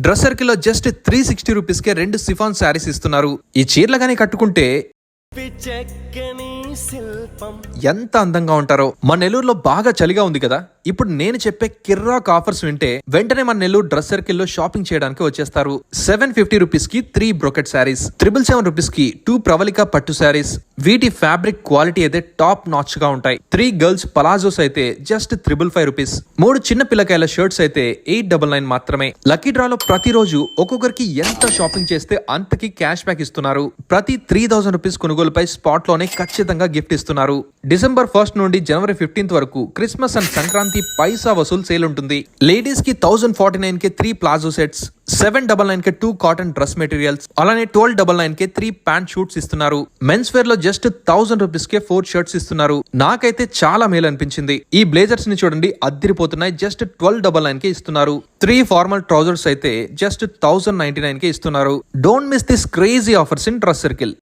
Dress సర్కిల్లో just three sixty rupees కే రెండు సిఫాన్ శారీస్ ఇస్తున్నారు. ఈ చీరలు గానీ కట్టుకుంటే ఎంత అందంగా ఉంటారో. మన నెల్లూరులో బాగా చలిగా ఉంది కదా. ఇప్పుడు నేను చెప్పే కిర్రాక్ ఆఫర్స్ వింటే వెంటనే మన నెల్లూరు డ్రెస్ సర్కిల్లో షాపింగ్ చేయడానికి వచ్చేస్తారు. సెవెన్ ఫిఫ్టీ రూపీస్కి three brocade saris triple seven రూపీస్కి టూ ప్రవళిక పట్టు శారీస్ వీటి ఫ్యాబ్రిక్ క్వాలిటీ అయితే టాప్ నాచ్గా ఉంటాయి. త్రీ గర్ల్స్ పలాజోస్ అయితే జస్ట్ త్రిబుల్ ఫైవ్ రూపీస్. మూడు చిన్న పిల్లకాయల షర్ట్స్ అయితే ఎయిట్ డబల్ నైన్ మాత్రమే. లక్కీ డ్రాలో ప్రతిరోజు ఒక్కొక్కరికి ఎంత షాపింగ్ చేస్తే అంతకి క్యాష్ బ్యాక్ ఇస్తున్నారు. ప్రతి త్రీ థౌసండ్ రూపీస్ కొనుగోలుపై స్పాట్లోనే ఖచ్చితంగా గిఫ్ట్ ఇస్తున్నారు. డిసెంబర్ ఫస్ట్ నుండి జనవరి ఫిఫ్టీన్త్ వరకు క్రిస్మస్ అండ్ సంక్రాంతి పైసా వసూలు సేల్ ఉంటుంది లేడీస్కి థౌసండ్ ఫార్టీ నైన్ కే three palazzo sets seven double nine కే టూ కాటన్ డ్రెస్ మెటీరియల్స్ అలానే ట్వెల్వ్ డబల్ నైన్ కే త్రీ ప్యాంట్ షూట్స్ ఇస్తున్నారు. మెన్స్ వేర్లో జస్ట్ థౌసండ్ రూపీస్ కే ఫోర్ షర్ట్స్ ఇస్తున్నారు. నాకైతే చాలా మేలు అనిపించింది. ఈ బ్లేజర్స్ని చూడండి అద్దరిపోతున్నాయి. జస్ట్ ట్వెల్వ్ డబల్ నైన్ కే ఇస్తున్నారు. త్రీ ఫార్మల్ ట్రౌజర్స్ అయితే జస్ట్ థౌసండ్ నైన్టీ నైన్ కే ఇస్తున్నారు. Don't miss this crazy offers in dress circle